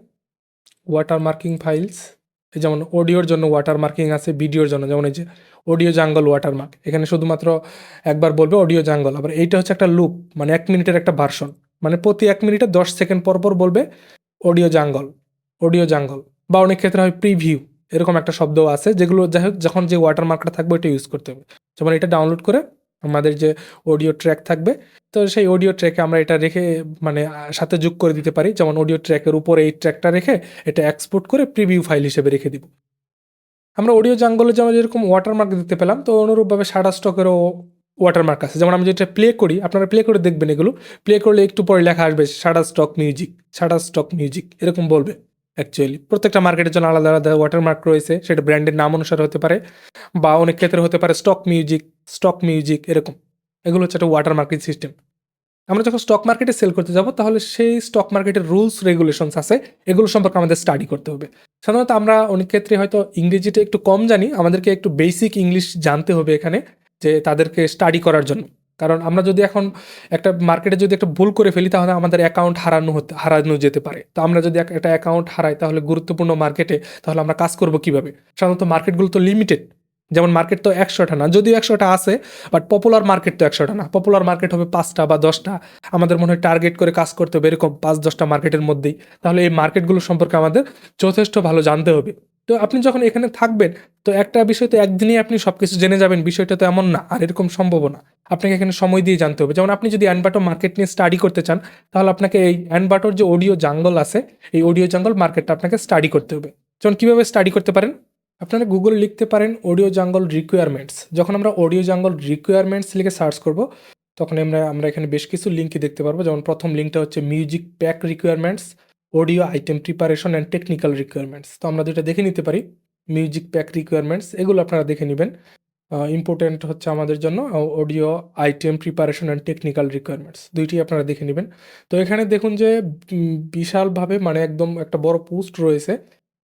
S1: ওয়াটার মার্কিং ফাইলস যেমন অডিওর জন্য ওয়াটার মার্কিং আছে ভিডিওর জন্য, যেমন এই যে অডিও জাঙ্গল ওয়াটারমার্ক এখানে শুধুমাত্র একবার বলবে অডিও জাঙ্গল আবার এইটা হচ্ছে একটা লুপ মানে এক মিনিটের একটা ভার্সন মানে প্রতি এক মিনিটে দশ সেকেন্ড পর পর বলবে অডিও জাঙ্গল অডিও জাঙ্গল বা অনেক ক্ষেত্রে হয় প্রিভিউ এরকম একটা শব্দ আছে, যেগুলো যাই হোক, যখন যে ওয়াটারমার্কটা থাকবে, ওইটা ইউজ করতে হবে। যেমন এটা ডাউনলোড করে আমাদের যে অডিও ট্র্যাক থাকবে, তো সেই অডিও ট্র্যাকে আমরা এটা রেখে মানে সাথে যোগ করে দিতে পারি। যেমন অডিও ট্র্যাকের উপরে এই ট্র্যাকটা রেখে এটা এক্সপোর্ট করে প্রিভিউ ফাইল হিসেবে রেখে দিব। আমরা অডিও জাঙ্গলে যেমন যেরকম ওয়াটারমার্ক দেখতে পেলাম, তো অনুরূপভাবে সাডা স্টকেরও ওয়াটারমার্ক আছে। যেমন আমি যেটা প্লে করি, আপনারা প্লে করে দেখবেন এগুলো। প্লে করলে একটু পরে লেখা আসবে সাডা স্টক মিউজিক সাডা স্টক মিউজিক এরকম বলবে অ্যাকচুয়ালি প্রত্যেকটা মার্কেটের জন্য আলাদা আলাদা ওয়াটারমার্ক রয়েছে, সেটা ব্র্যান্ডের নাম অনুসারে হতে পারে, বা অনেক ক্ষেত্রে হতে পারে স্টক মিউজিক স্টক মিউজিক এরকম। এগুলো হচ্ছে একটা ওয়াটারমার্কিং সিস্টেম আমরা যখন স্টক মার্কেটে সেল করতে যাব, তাহলে সেই স্টক মার্কেটের রুলস রেগুলেশনস আছে, এগুলো সম্পর্কে আমাদের স্টাডি করতে হবে। সাধারণত আমরা অনেক ক্ষেত্রে হয়তো ইংরেজিটা একটু কম জানি, আমাদেরকে একটু বেসিক ইংলিশ জানতে হবে এখানে, যে তাদেরকে স্টাডি করার জন্য। কারণ আমরা যদি এখন একটা মার্কেটে যদি একটা ভুল করে ফেলি, তাহলে আমাদের অ্যাকাউন্ট হারানো হতে, হারানো যেতে পারে। তো আমরা যদি একটা অ্যাকাউন্ট হারাই, তাহলে গুরুত্বপূর্ণ মার্কেটে তাহলে আমরা কাজ করব কীভাবে? সাধারণত মার্কেটগুলো তো লিমিটেড যেমন মার্কেট তো একশোটা না, যদিও একশোটা আছে বাট পপুলার মার্কেট তো একশোটা না। পপুলার মার্কেট হবে পাঁচটা বা দশটা। আমাদের মনে হয় টার্গেট করে কাজ করতে হবে, এরকম পাঁচ, দশটা মার্কেটের মধ্যেই। তাহলে এই মার্কেটগুলো সম্পর্কে আমাদের যথেষ্ট ভালো জানতে হবে। তো আপনি যখন এখানে থাকবেন, তো একটা বিষয় তো একদিনেই আপনি সব কিছু জেনে যাবেন, বিষয়টা তো এমন না, আর এরকম সম্ভব না। আপনাকে এখানে সময় দিয়ে জানতে হবে। যেমন আপনি যদি অ্যানবাটো মার্কেট নিয়ে স্টাডি করতে চান, তাহলে আপনাকে এই অ্যানবাটোর যে অডিও জাঙ্গল আছে, এই অডিও জাঙ্গল মার্কেটটা আপনাকে স্টাডি করতে হবে। যেমন কীভাবে স্টাডি করতে পারেন? আপনারা গুগলে লিখতে পারেন অডিও জাঙ্গল রিকোয়ারমেন্টস যখন আমরা অডিও জাঙ্গল রিকোয়ারমেন্টস লিখে সার্চ করব, তখন আমরা আমরা এখানে বেশ কিছু লিঙ্কই দেখতে পারব। যেমন প্রথম লিঙ্কটা হচ্ছে music pack requirements audio item preparation and technical requirements তো আমরা দুইটা দেখে নিতে পারি। মিউজিক প্যাক রিকোয়ারমেন্টস এগুলো আপনারা দেখে নেবেন। ইম্পর্টেন্ট হচ্ছে আমাদের জন্য audio item preparation and technical requirements দুইটি আপনারা দেখে নেবেন। তো এখানে দেখুন যে বিশালভাবে মানে একদম একটা বড় পোস্ট রয়েছে।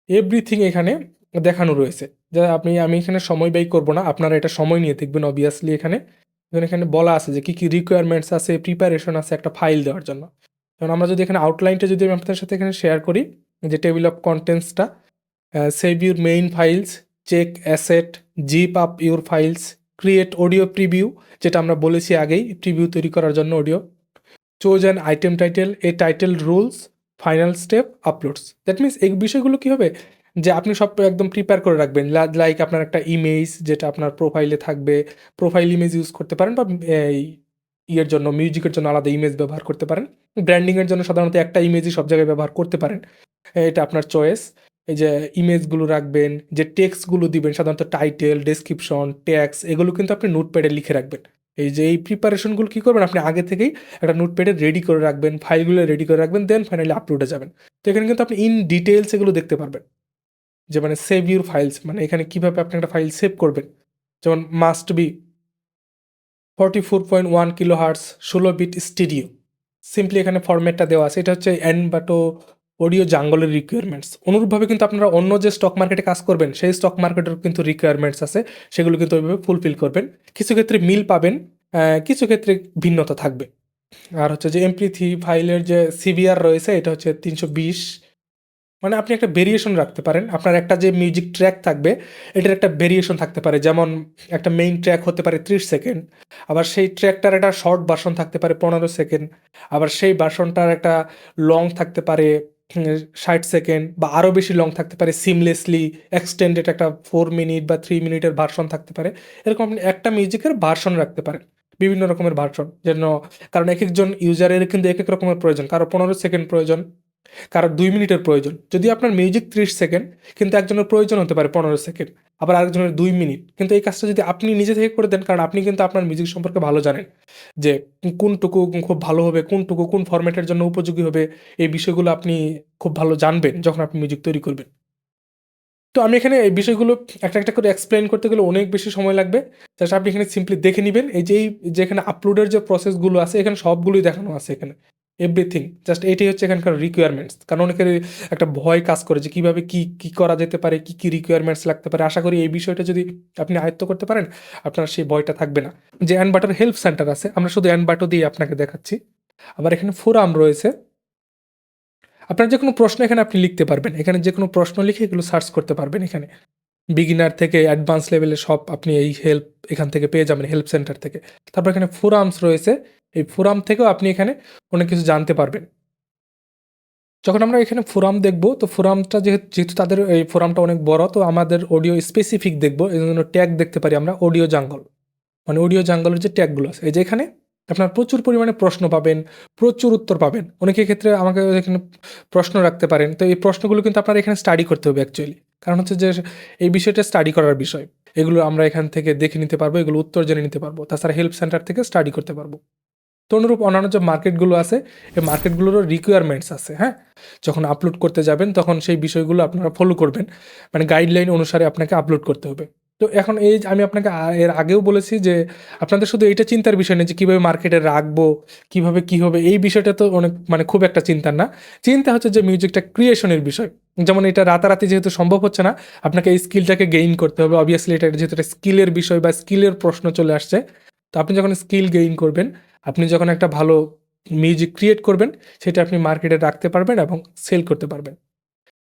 S1: এভরিথিং এখানে দেখানো রয়েছে। যা আপনি, আমি এখানে সময় ব্যয় করব না, আপনারা এটা সময় নিয়ে দেখবেন অবভিয়াসলি এখানে। এখানে এখানে বলা আছে যে কী কী রিকোয়ারমেন্টস আছে প্রিপারেশন আছে একটা ফাইল দেওয়ার জন্য। যেমন আমরা যদি এখানে আউটলাইনটা যদি আমি আপনাদের সাথে এখানে শেয়ার করি, যে table of কন্টেন্টসটা save your main files check asset zip up your files create audio preview যেটা আমরা বলেছি আগেই প্রিভিউ তৈরি করার জন্য audio choose an item title a title rules final step uploads that means এই বিষয়গুলো কী হবে? যে আপনি সব একদম প্রিপেয়ার করে রাখবেন। লাইক আপনার একটা ইমেজ যেটা আপনার প্রোফাইলে থাকবে। প্রোফাইল ইমেজ ইউজ করতে পারেন বা ইয়ের জন্য মিউজিকের জন্য আলাদা ইমেজ ব্যবহার করতে পারেন। ব্র্যান্ডিংয়ের জন্য সাধারণত একটা ইমেজই সব জায়গায় ব্যবহার করতে পারেন। এটা আপনার চয়েস। এই যে ইমেজগুলো রাখবেন, যে টেক্সটগুলো দিবেন সাধারণত টাইটেল, ডেসক্রিপশন, ট্যাক্স এগুলো কিন্তু আপনি নোটপ্যাডে লিখে রাখবেন। এই যে এই প্রিপারেশনগুলো কী করবেন আপনি আগে থেকেই একটা নোটপ্যাডে রেডি করে রাখবেন, ফাইলগুলো রেডি করে রাখবেন দেন ফাইনালি আপলোডে যাবেন। তো এখানে কিন্তু আপনি ইন ডিটেলস এগুলো দেখতে পারবেন। যে মানে সেভ ইউর ফাইলস মানে এখানে কীভাবে আপনি একটা ফাইল সেভ করবেন। যেমন must be 44.1 kilohertz 16 bit stereo. Simply এখানে ফরম্যাটটা দেওয়া আছে। এটা হচ্ছে এনবাটো অডিও জাঙ্গলের রিকোয়ারমেন্টস। অনুরূপভাবে কিন্তু আপনারা অন্য যে স্টক মার্কেটে কাজ করবেন সেই স্টক মার্কেটের কিন্তু রিকোয়ারমেন্টস আছে। সেগুলো কিন্তু ওইভাবে ফুলফিল করবেন। কিছু ক্ষেত্রে মিল পাবেন, কিছু ক্ষেত্রে ভিন্নতা থাকবে। আর হচ্ছে যে এমপি থ্রি ফাইলের যে সিভিআর রয়েছে এটা হচ্ছে 320 মানে আপনি একটা ভেরিয়েশন রাখতে পারেন। আপনার একটা যে মিউজিক ট্র্যাক থাকবে এটার একটা ভেরিয়েশন থাকতে পারে। যেমন একটা মেইন ট্র্যাক হতে পারে 30 সেকেন্ড। আবার সেই ট্র্যাকটার একটা শর্ট ভার্সন থাকতে পারে 15 সেকেন্ড। আবার সেই ভার্সনটার একটা লং থাকতে পারে ষাট সেকেন্ড বা আরও বেশি লং থাকতে পারে সিমলেসলি এক্সটেন্ডেড একটা ফোর মিনিট বা থ্রি মিনিটের ভার্সন থাকতে পারে। এরকম আপনি একটা মিউজিকের ভার্সন রাখতে পারেন। বিভিন্ন রকমের ভার্সন যেন কারণ এক একজন ইউজারের কিন্তু এক এক রকমের প্রয়োজন। কারও 15 সেকেন্ড প্রয়োজন, কারও 2 মিনিটের প্রয়োজন। যদি আপনার মিউজিক 30 সেকেন্ড কিন্তু একজনের প্রয়োজন হতে পারে 15 সেকেন্ড। আবার আরেকজনের দুই মিনিট। কিন্তু এই কাজটা যদি আপনি নিজে থেকে করে দেন কারণ আপনি কিন্তু আপনার মিউজিক সম্পর্কে ভালো জানেন। যে কোনটুকু খুব ভালো হবে, কোনটুকু কোন ফরম্যাটের জন্য উপযোগী হবে এই বিষয়গুলো আপনি খুব ভালো জানবেন যখন আপনি মিউজিক তৈরি করবেন। তো আমি এখানে এই বিষয়গুলো একটা, একটা করে এক্সপ্লেন করতে গেলে অনেক বেশি সময় লাগবে। জাস্ট আপনি এখানে সিম্পলি দেখে নিবেন। এই যে এই যে এখানে আপলোডের যে প্রসেসগুলো আছে এখানে সবগুলোই দেখানো আছে এখানে। এভরিথিং জাস্ট এটাই হচ্ছে এখানকার রিকোয়ারমেন্টস। কারণ অনেকের একটা ভয় কাজ করে যে কীভাবে কী কি করা যেতে পারে, কী কী রিকোয়ারমেন্টস লাগতে পারে। আশা করি এই বিষয়টা যদি আপনি আয়ত্ত করতে পারেন আপনার সেই ভয়টা থাকবে না। যে এনবাটোর হেল্প সেন্টার আছে আমরা শুধু এনবাটো দিয়ে আপনাকে দেখাচ্ছি। আবার এখানে ফোরাম রয়েছে। আপনার যে কোনো প্রশ্ন এখানে আপনি লিখতে পারবেন। এখানে যে কোনো প্রশ্ন লিখে এগুলো সার্চ করতে পারবেন এখানে। বিগিনার থেকে অ্যাডভান্স লেভেলে সব আপনি এই হেল্প এখান থেকে পেয়ে যাবেন হেল্প সেন্টার থেকে। তারপর এখানে ফোরামস রয়েছে। এই ফোরাম থেকেও আপনি এখানে অনেক কিছু জানতে পারবেন। যখন আমরা এখানে ফোরাম দেখব তো ফোরামটা যেহেতু যেহেতু তাদের এই ফোরামটা অনেক বড় তো আমাদের অডিও স্পেসিফিক দেখব। এই জন্য ট্যাগ দেখতে পারি আমরা অডিও জাঙ্গল। মানে অডিও জাঙ্গলের যে ট্যাগগুলো আছে। এই যে এখানে আপনার প্রচুর পরিমাণে প্রশ্ন পাবেন, প্রচুর উত্তর পাবেন। অনেকের ক্ষেত্রে আমাকে এখানে প্রশ্ন রাখতে পারেন। তো এই প্রশ্নগুলো কিন্তু আপনার এখানে স্টাডি করতে হবে অ্যাকচুয়ালি। কারণ হচ্ছে যে এই বিষয়টা স্টাডি করার বিষয়। এগুলো আমরা এখান থেকে দেখে নিতে পারব, এগুলো উত্তর জেনে নিতে পারব। তাছাড়া হেল্প সেন্টার থেকে স্টাডি করতে পারব। তো অনুরূপ অন্যান্য যে মার্কেটগুলো আছে এই মার্কেটগুলোরও রিকোয়ারমেন্টস আছে, হ্যাঁ? যখন আপলোড করতে যাবেন তখন সেই বিষয়গুলো আপনারা ফলো করবেন। মানে গাইডলাইন অনুসারে আপনাকে আপলোড করতে হবে। তো এখন এই আমি আপনাকে এর আগেও বলেছি যে আপনাদের শুধু এইটা চিন্তার বিষয় নেই যে কীভাবে মার্কেটে রাখব, কীভাবে কী হবে এই বিষয়টা তো অনেক মানে খুব একটা চিন্তার না। চিন্তা হচ্ছে যে মিউজিকটা ক্রিয়েশনের বিষয়। যেমন এটা রাতারাতি যেহেতু সম্ভব হচ্ছে না আপনাকে এই স্কিলটাকে গেইন করতে হবে। অবভিয়াসলি এটা যেহেতু স্কিলের বিষয় বা স্কিলের প্রশ্ন চলে আসছে। তো আপনি যখন স্কিল গেইন করবেন, আপনি যখন একটা ভালো মিউজিক ক্রিয়েট করবেন সেটা আপনি মার্কেটে রাখতে পারবেন এবং সেল করতে পারবেন।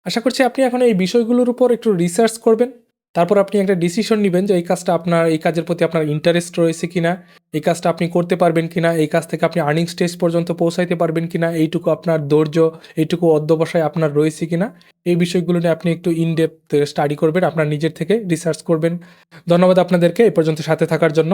S1: আশা করছি আপনি এখন এই বিষয়গুলোর উপর একটু রিসার্চ করবেন। তারপর আপনি একটা ডিসিশন নিবেন যে এই কাজটা আপনার এই কাজের প্রতি আপনার ইন্টারেস্ট রয়েছে কিনা, এই কাজটা আপনি করতে পারবেন কিনা, এই কাজ থেকে আপনি আর্নিং স্টেজ পর্যন্ত পৌঁছাইতে পারবেন কিনা, এইটুকু আপনার ধৈর্য, এইটুকু অধ্যবসায় আপনার রয়েছে কিনা। এই বিষয়গুলো নিয়ে আপনি একটু ইন ডেপথ স্টাডি করবেন, আপনার নিজের থেকে রিসার্চ করবেন। ধন্যবাদ আপনাদেরকে এই পর্যন্ত সাথে থাকার জন্য।